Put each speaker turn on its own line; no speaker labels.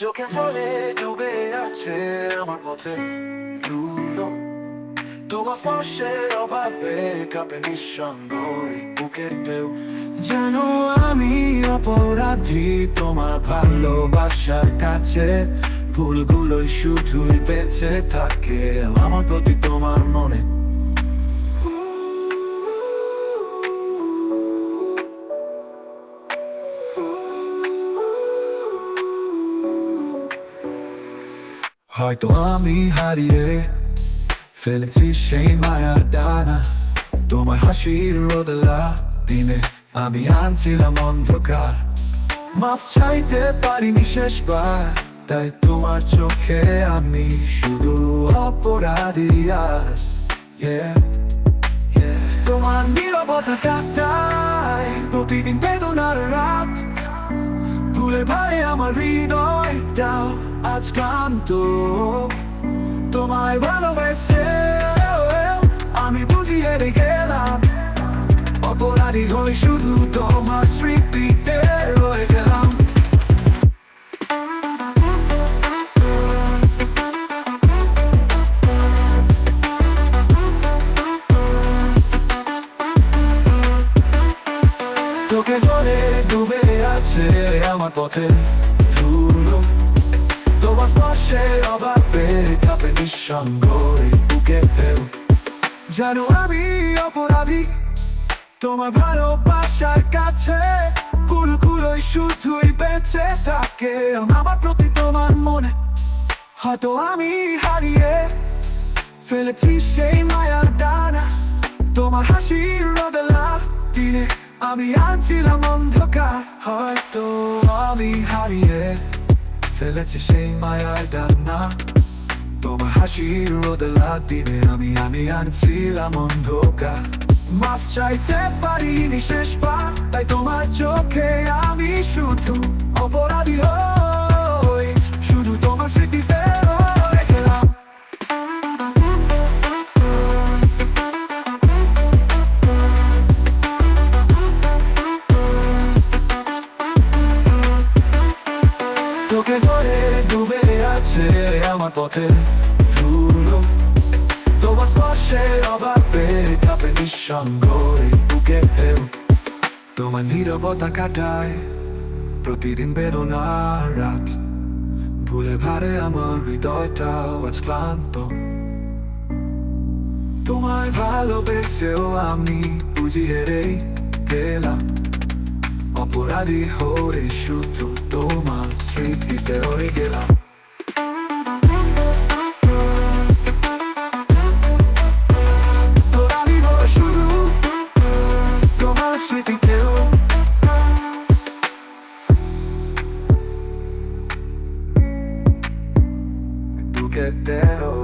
চোখে জলে ডুবে আছে আমার পথে ধুলো তোমার স্পর্শের অভাবে কাঁপে নিঃসঙ্গ বুকের ঢেউ। জানো আমি অপরাধী, তোমার ভালোবাসার কাছে ভুলগুলোই শুধুই বেঁচে থাকে। আমার প্রতি তোমার মনে হয়তো আমি হারিয়ে ফেলেছি সেই মায়ার ডানা। তোমার হাসির রোদলা দিনে আমি আনছিলাম অন্ধকার। মাফ চাইতে পারিনি শেষবার, তাই তোমার চোখে আমি শুধু অপরাধী আর. তোমার নীরবতা কাটায়, প্রতিদিন বেদনার রাত। ভুলে ভাই আমার হৃদয়টাও আজ ক্লান্ত তোমায় ভালোবেসে আমি বুঝিয়ে গেলাম অপরাধী হই শুধু তোমার স্মৃতিতে রয়ে গেলাম। তোকে জলে ডুবে আছে আমার পথে। তোমার স্পর্শে অভাবে কাঁপে নিঃসঙ্গ বুকে ঢেউ। জানো আমি অপরাধী, তোমার ভালোবাসার কাছে কুলকুলোই শুধুই বেঁচে থাকে। আমার প্রতি তোমার মনে হয়তো আমি হারিয়ে ফেলেছি সেই মায়ার ডানা। তোমার হাসির রোদেলা দিনে আমি আনছিলাম অন্ধকার, হয়তো আমি হারিয়ে ফেলেছি সেই মায়ার ডানা তোমার হাসির রোদেলা দিনে আমি আমি আনছিলাম অন্ধকার মাফ চাইতে পারিনি শেষবার তাই তোমার চোখে আমি শুধু অপরাধী হই শুধু তোমার স্মৃতিতে ডুবে আছে আমার পথে ধুলো তোমার স্পর্শের অভাবে কাঁপে নিঃসঙ্গ বুকে ঢেউ তোমার নীরবতা কাটায় প্রতিদিন বেদনার রাত। ভুলে ভারে আমার হৃদয়টাও আজ ক্লান্ত। তোমায় ভালোবেসেও আমি বুঝি হেরেই গেলাম। অপরাধী হয়ে শুধু entero.